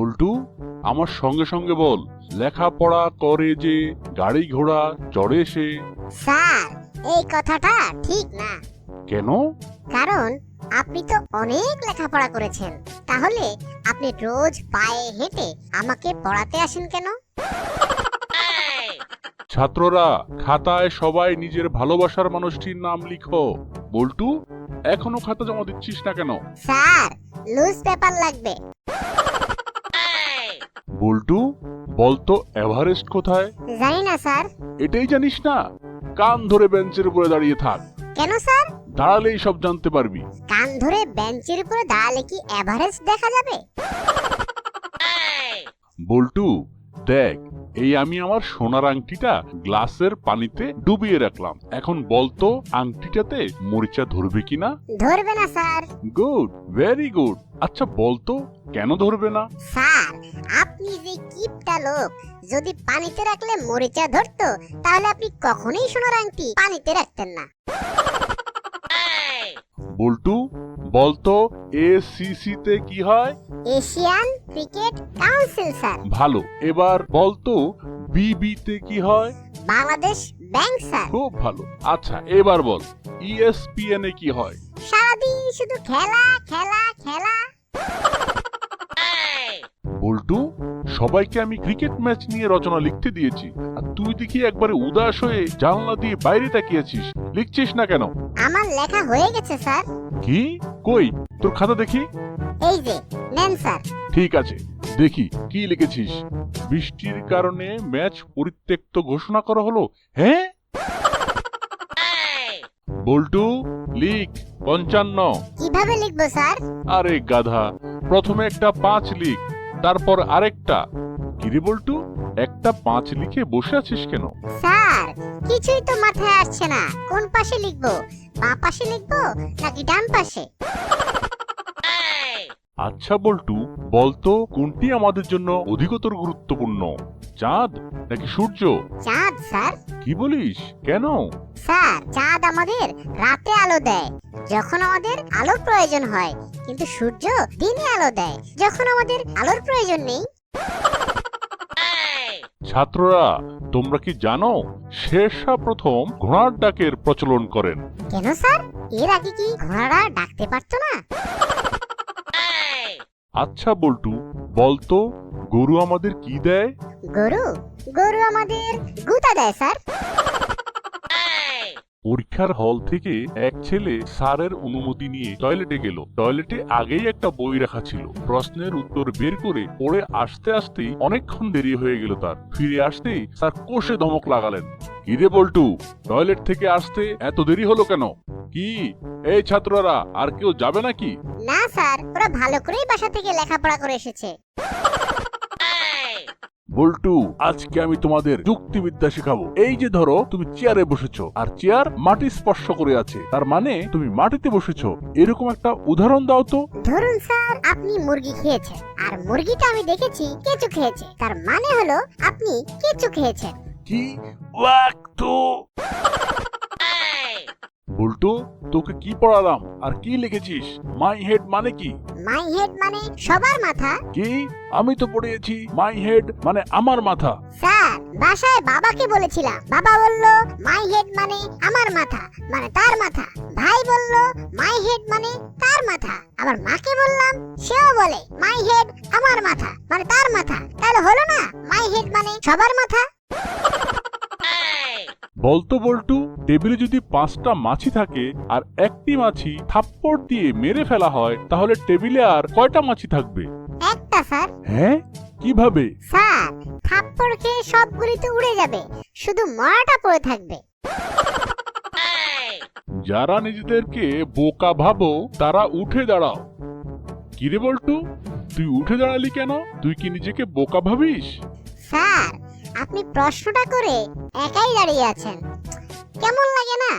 বল্টু আমার সঙ্গে সঙ্গে বল লেখাপড়া করে যে গাড়ি ঘোড়া চড়ে সে। স্যার এই কথাটা ঠিক না। কেন? কারণ আপনি তো অনেক লেখাপড়া করেছেন। তাহলে আপনি রোজ পায়ে হেঁটে আমাকে পড়াতে আসেন কেন? ছাত্ররা খাতায় সবাই নিজের ভালোবাসার মানুষটির নাম লিখো। বল্টু এখনও খাতা জমা দিচ্ছিস না কেন? স্যার লুজ পেপার লাগবে। বল্টু বলতো এভারেস্ট কোথায়? জানি না স্যার। এটাই জানিস না? কান ধরে বেঞ্চের উপরে দাঁড়িয়ে থাক। কেন স্যার? দাঁড়ালেই সব জানতে পারবি। কান ধরে বেঞ্চের উপরে দাঁড়ালে কি এভারেস্ট দেখা যাবে? বল্টু দেখ এই আমি আমার সোনার আংটিটা গ্লাসের পানিতে ডুবিয়ে রাখলাম। এখন বলতো আংটিটাতে মরিচা ধরবে কিনা? ধরবে না স্যার। Good very good. আচ্ছা বলতো কেন ধরবে না? স্যার আপনি যে কিপটা লোক যদি পানিতে রাখলে মরিচা ধরতো তাহলে আপনি কখনোই সোনার আংটি পানিতে রাখতেন না। বল্টু বলতো এসিসি তে কি হয়? Asian cricket council sir. ভালো এবার বলতো বিবি তে কি হয়? Bangladesh bank sir. খুব ভালো। আচ্ছা এবার বল ইএসপিএন এ কি হয়? সারাদিন শুধু খেলা খেলা সবাইকে আমি ক্রিকেট ম্যাচ নিয়ে রচনা লিখতে দিয়েছি। আর তুই দেখি একবারে উদাস হয়ে জানলা দিয়ে বাইরে তাকিয়েছিস। লিখছিস না কেন? আমার লেখা হয়ে গেছে স্যার। কি? কই? তোর খাতা দেখি? এই যে নেন স্যার। ঠিক আছে দেখি কি লিখেছিস? বৃষ্টির কারণে ম্যাচ পরিত্যক্ত ঘোষণা করা হলো? হ্যাঁ? বল্টু লিখ পঞ্চান্ন। কীভাবে লিখব স্যার? আরে গাধা প্রথমে একটা পাঁচ লিখ তারপর আরেকটা। কিরে বল্টু একটা পাঁচ লিখে বসে আছিস কেন? স্যার কিছুই তো মাথায় আসছে না। কোন পাশে লিখব? বাঁ পাশে লিখব নাকি ডান পাশে? আচ্ছা বল্টু বলতো কোনটি আমাদের জন্য অধিকতর গুরুত্বপূর্ণ? চাঁদ নাকি সূর্য? চাঁদ স্যার। কি বলিস? কেন? স্যার চাঁদ আমাদের রাতে আলো দেয় যখন আমাদের আলোর প্রয়োজন হয়। কিন্তু সূর্য দিনে আলো দেয় যখন আমাদের আলোর প্রয়োজন নেই। ছাত্ররা তোমরা কি জানো শেরশাহ প্রথম ঘোড়ার ডাকের প্রচলন করেন। কেন স্যার? এর আগে কি ঘোড়ারা ডাকতে পারতো না? আচ্ছা বল্টু বলতো গরু আমাদের কি দেয়? গরু? গরু আমাদের গুতা দেয় স্যার। পরীক্ষার হল থেকে এক ছেলে স্যারের অনুমতি নিয়ে টয়লেটে গেল। টয়লেটে আগেই একটা বই রাখা ছিল। প্রশ্নের উত্তর বের করে পড়ে আসতে আসতেই অনেকক্ষণ দেরি হয়ে গেল তার। ফিরে আসতেই স্যার কোষে ধমক লাগালেন। কিরে বল্টু টয়লেট থেকে আসতে এত দেরি হলো কেন? কি? এই ছাত্ররা আর কেউ যাবে নাকি? না স্যার ওরা ভালো করেই বাসা থেকে লেখাপড়া করে এসেছে। বল্টু আজকে আমি তোমাদের যুক্তিবিদ্যা শেখাবো। এই যে ধরো তুমি চেয়ারে বসেছো আর চেয়ার মাটি স্পর্শ করে আছে। তার মানে তুমি মাটিতে বসেছো। এরকম একটা উদাহরণ দাও তো। ধরুন স্যার আপনি মুরগি খেয়েছেন আর মুরগিটা আমি দেখেছি কেঁচু খেয়েছে। তার মানে হলো আপনি কেঁচু খেয়েছেন। কি? ওয়াক্তু বল্টু তোকে কি পড়ালাম? আর কি লিখেছিস? মাই হেড মানে কি? মাই হেড মানে সবার মাথা। কি? আমি তো পড়িয়েছি মাই হেড মানে আমার মাথা। স্যার বাসায় বাবাকে বলেছিলাম। বাবা বলল মাই হেড মানে আমার মাথা মানে তার মাথা। ভাই বলল মাই হেড মানে তার মাথা। আবার মাকে বললাম সেও বলে মাই হেড আমার মাথা মানে তার মাথা। তাহলে হলো না মাই হেড মানে সবার মাথা বলতো বল্টু টেবিলে যদি পাঁচটা মাছি থাকে আর একটি মাছি থাপ্পড় দিয়ে মেরে ফেলা হয় তাহলে টেবিলে আর কয়টা মাছি থাকবে? একটা স্যার। হ্যাঁ? কীভাবে? স্যার থাপ্পড় খেয়ে সবগুলি তো উড়ে যাবে। শুধু মরাটা পড়ে থাকবে। যারা নিজেদেরকে বোকা ভাবো তারা উঠে দাঁড়াও। কিরে বল্টু তুই উঠে দাঁড়ালি কেন? তুই কি নিজেকে বোকা ভাবিস? আপনি প্রশ্নটা করে একাই দাঁড়িয়ে আছেন। কেমন লাগে না?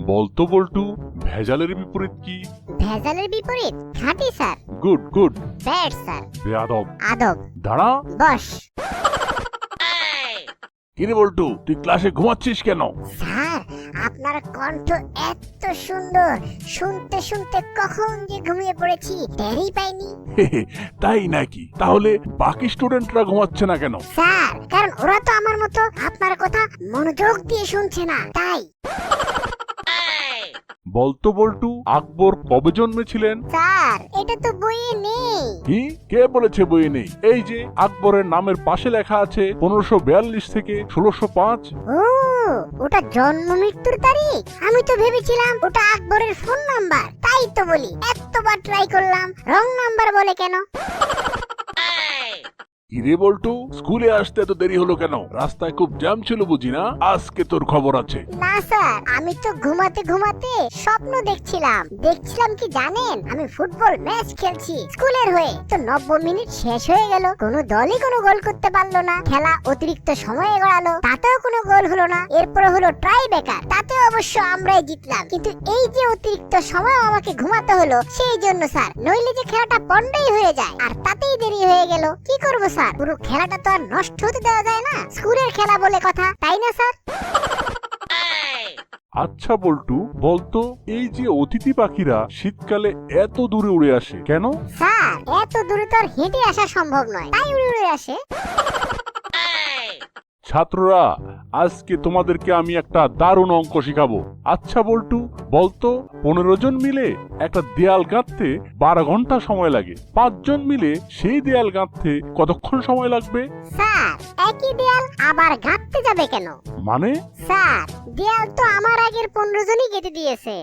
বলতো বল্টু ভেজালের বিপরীত কি? ভেজালের বিপরীত? খাঁটি sir. Good good. Bad sir. বেয়াদব। আদব। দাঁড়া। বস। কিরে বল্টু তুই ক্লাসে ঘুমাচ্ছিস কেন? স্যার আপনার কণ্ঠ এত সুন্দর। শুনতে শুনতে কখন যে ঘুমিয়ে পড়েছি টেরই পাইনি। তাই নাকি? তাহলে বাকি স্টুডেন্টরা ঘুমাচ্ছে না কেন? স্যার কারণ ওরা তো আমার মতো আপনার কথা মনোযোগ দিয়ে শুনছে না তাই। বলতো বল্টু আকবর কবে জন্মেছিলেন? স্যার এটা তো বইয়ে নেই। কি? কে বলেছে বইয়ে নেই? এই যে আকবরের নামের পাশে লেখা আছে পনেরোশো বিয়াল্লিশ থেকে ষোলোশো পাঁচ। ও ওটা জন্ম মৃত্যুর তারিখ? আমি তো ভেবেছিলাম ওটা আকবরের ফোন নাম্বার তাই তো বলি এতবার ট্রাই করলাম রং নাম্বার বলে কেন? স্কুলে আসতে এত দেরি হলো কেন? রাস্তায় খুব জ্যাম ছিল বুঝি না? আজকে তোর খবর আছে। না, স্যার, আমি তো ঘুমাতে ঘুমাতে স্বপ্ন দেখছিলাম। দেখছিলাম কি জানেন? আমি ফুটবল ম্যাচ খেলছি স্কুলের হয়ে। তো নব্বই মিনিট শেষ হয়ে গেল। কোনো দলই কোনো গোল করতে পারল না। খেলা অতিরিক্ত সময়ে গড়ালো। তাতেও কোনো গোল হলো না। এরপরে হলো ট্রাই বেকার তাতে অবশ্য আমরাই জিতলাম। কিন্তু এই যে অতিরিক্ত সময় আমাকে ঘুমাতে হলো, সেই জন্য, স্যার, নইলে যে খেলাটা পন্ডই হয়ে যায়। আর তাতেই দেরি হয়ে গেল। কি করব, স্যার? পুরো খেলাটা তো আর নষ্ট হতে দেওয়া যায় না। স্কুলের খেলা বলে কথা তাই না স্যার? আচ্ছা বল্টু বলতো এই যে অতিথি পাখিরা শীতকালে এত দূরে উড়ে আসে কেন? স্যার এত দূরে তো আর হেঁটে আসা সম্ভব নয়। তাই উড়ে উড়ে আসে। ছাত্ররা আজকে তোমাদেরকে আমি একটা দারুণ অঙ্ক শিখাবো। আচ্ছা বল্টু বলতো পনেরো জন মিলে একটা দেয়াল গাঁথতে বারো ঘণ্টা সময় লাগে। পাঁচজন মিলে সেই দেয়াল গাঁথতে কতক্ষণ সময় লাগবে? স্যার একই দেয়াল আবার গাঁথতে যাবে কেন? মানে? স্যার দেয়াল তো আমার আগের পনেরো জনই গেঁথে দিয়েছে।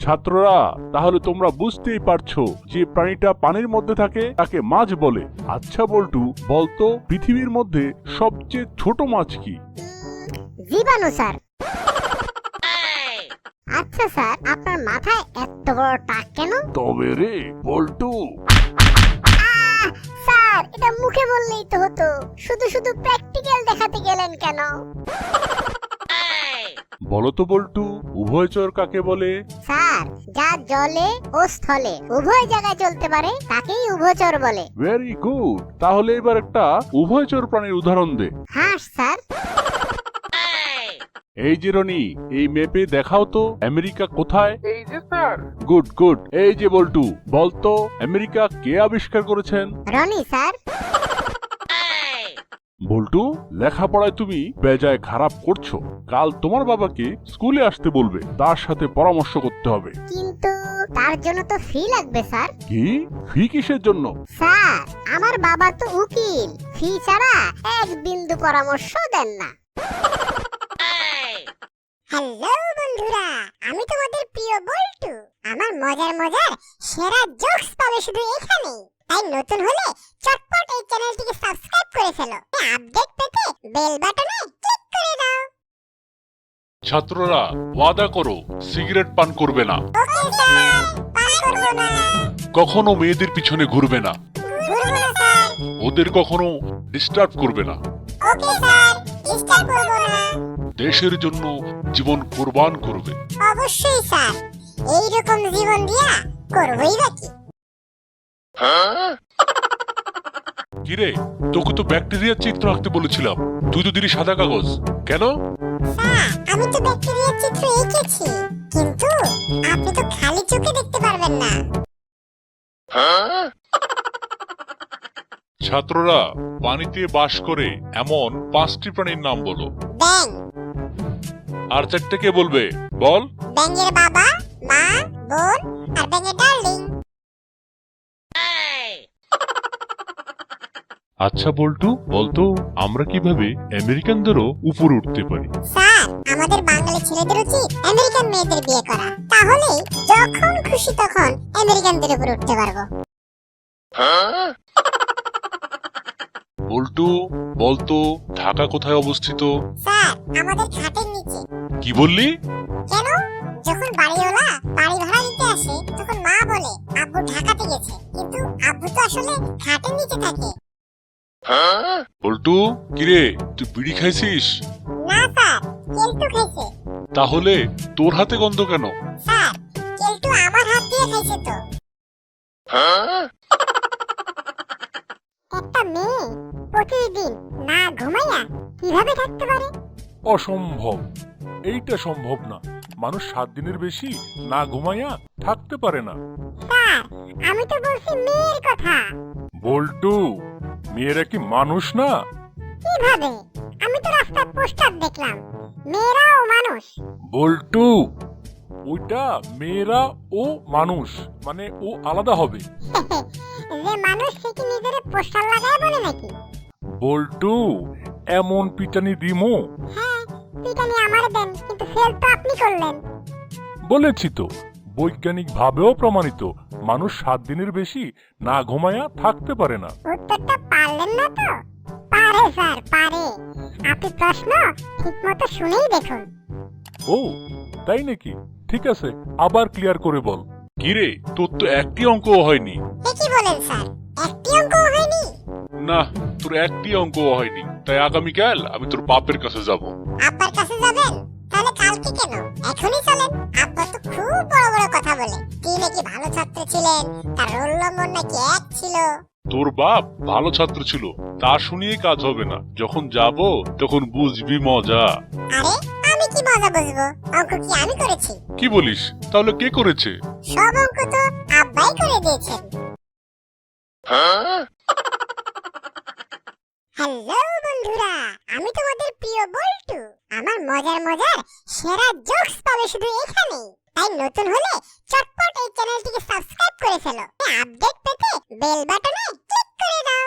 ছাত্ররা তাহলে তোমরা বুঝতেই পারছ যে প্রাণীটা পানির মধ্যে থাকে তাকে মাছ বলে। আচ্ছা বল্টু বলতো পৃথিবীর মধ্যে সবচেয়ে ছোট মাছ কি? জীবাণু স্যার। আচ্ছা স্যার আপনার মাথায় এত বড় টাক কেন? তবে রে বল্টু। স্যার এটা মুখে বললেই তো হতো। শুধু শুধু প্র্যাকটিক্যাল দেখাতে গেলেন কেন? বলো তো বল্টু উভয়চর কাকে বলে? স্যার যা জলে ও স্থলে উভয় জায়গায় চলতে পারে তাকেই উভচর বলে। ভেরি গুড তাহলে এবার একটা উভয়চর প্রাণীর উদাহরণ দে। হাঁস স্যার। এই যে রনি এই ম্যাপে দেখাও তো আমেরিকা কোথায়? এই যে স্যার। গুড গুড এই যে বল্টু বলতো আমেরিকা কে আবিষ্কার করেছেন? রনি স্যার। বল্টু লেখাপড়ায় তুমি বেজায় খারাপ করছ। কাল তোমার বাবাকে স্কুলে আসতে বলবে তার সাথে পরামর্শ করতে হবে। কিন্তু তার জন্য তো ফি লাগবে স্যার। কি? ফি কিসের জন্য? স্যার আমার বাবা তো উকিল। ফি ছাড়া এক বিন্দু পরামর্শ দেন না। হ্যালো বন্ধুরা আমি তোমাদের প্রিয় আমার মজার মজার সেরা জোকস পাবে শুধু এখানে তাই নতুন হলে চটপট এই চ্যানেলটিকে সাবস্ক্রাইব করে ফেলো। আপডেট পেতে বেল বাটনে ক্লিক করে দাও। ছাত্ররা ওয়াদা করো সিগারেট পান করবে না। ওকে স্যার পাস করব না। কখনো মেয়েদের পিছনে ঘুরবে না। ঘুরবো না স্যার ওদের কখনো ডিস্টার্ব করবে না। ওকে স্যার ডিস্টার্ব করব না। দেশের জন্য জীবন কোরবান করবে। অবশ্যই স্যার এইরকম জীবন দিয়া করবই বাকি কিরে তোকে তো ব্যাকটেরিয়ার চিত্র আঁকতে বলেছিলাম। তুই তো দিলি সাদা কাগজ। কেন? আমি তো ব্যাকটেরিয়ার চিত্র এঁকেছি। কিন্তু আপনি তো খালি চোখে দেখতে পারবেন না। ছাত্ররা পানিতে বাস করে এমন পাঁচটি প্রাণীর নাম বলো। ব্যাং আর চারটে কে বলবে? বল। ব্যাঙের বাবা মা বোন আর ব্যাঙের ডার্লিং আচ্ছা বল্টু বলতো আমরা কীভাবে আমেরিকানদেরও উপরে উঠতে পারি? স্যার আমাদের বাঙালি ছেলেদের উচিত আমেরিকান মেয়েদের বিয়ে করা। তাহলে যখন খুশি তখন আমেরিকানদের উপর উঠতে পারব। বল্টু বলতো ঢাকা কোথায় অবস্থিত? স্যার আমাদের খাটের নিচে। কি বললি? কেন? যখন বাড়িওয়ালা বাড়ি ভাড়া দিতে আসে তখন মা বলে আব্বু ঢাকাতে গেছে। কিন্তু আব্বু তো আসলে খাটের নিচে থাকে। বল্টু কিরে তুই বিড়ি খাইছিস? না স্যার কেলটু খাইছে। তাহলে তোর হাতে গন্ধ কেন? স্যার কেলটু আমার হাত দিয়ে খাইছে তো। একটা মেয়ে প্রতিদিন না ঘুমাইয়া কীভাবে থাকতে পারে? অসম্ভব। এইটা সম্ভব না। মানুষ সাত দিনের বেশি না ঘুমাইয়া থাকতে পারে না। স্যার আমি তো বলছি মেয়ের কথা। বল্টু মেয়েরা কি মানুষ না? কীভাবে? আমি তো রাস্তায় পোস্টার দেখলাম। মেয়েরাও মানুষ। বল্টু ওইটা মেয়েরা ও মানুষ মানে ও আলাদা হবে। যে মানুষ সে কি নিজের পোস্টার লাগায় বলে নাকি? বল্টু এমন পিটানি দিমো। হ্যাঁ পিটানি আমার দেন কিন্তু ফেল তো আপনি করলেন। বলেছি তো বৈজ্ঞানিক ভাবেও প্রমাণিত মানুষ সাত দিনের বেশি না ঘুমায়া থাকতে পারে না। উত্তরটা পারলেন না তো? পারে স্যার পারে। আপনি প্রশ্ন ঠিকমতো শুনেই দেখুন। ও তাই নাকি? ঠিক আছে আবার ক্লিয়ার করে বল। কিরে তোর তো একটি অঙ্কও হয়নি। এ কি বলেন স্যার একটি না তোর একটি অঙ্কও হয়নি তাই আগামীকাল আমি তোর বাপের কাছে যাব। আব্বার কাছে যাবেন? তাহলে কালকে কেন? এখনই চলেন। আব্বা তো খুব বড় বড় কথা বলে। কি নাকি ভালো ছাত্র ছিলেন? তার রোল নম্বর নাকি এক ছিল? তোর বাপ ভালো ছাত্র ছিল তা শুনিয়ে কাজ হবে না। যখন যাব তখন বুঝবি মজা। আরে আমি কি মজা বুঝব? অঙ্ক কি আমি করেছি? কি বলিস? তাহলে কে করেছে? সব অঙ্ক তো আব্বাই করে দিয়েছেন। হ্যালো বন্ধুরা, আমি তোমাদের প্রিয় বল্টু। আমার মজার মজার সেরা জোকস পাবে শুধু এখানে তাই নতুন হলে চটপট এই চ্যানেলটিকে সাবস্ক্রাইব করে ফেলো। আপডেট পেতে বেল বাটনে ক্লিক করে দাও।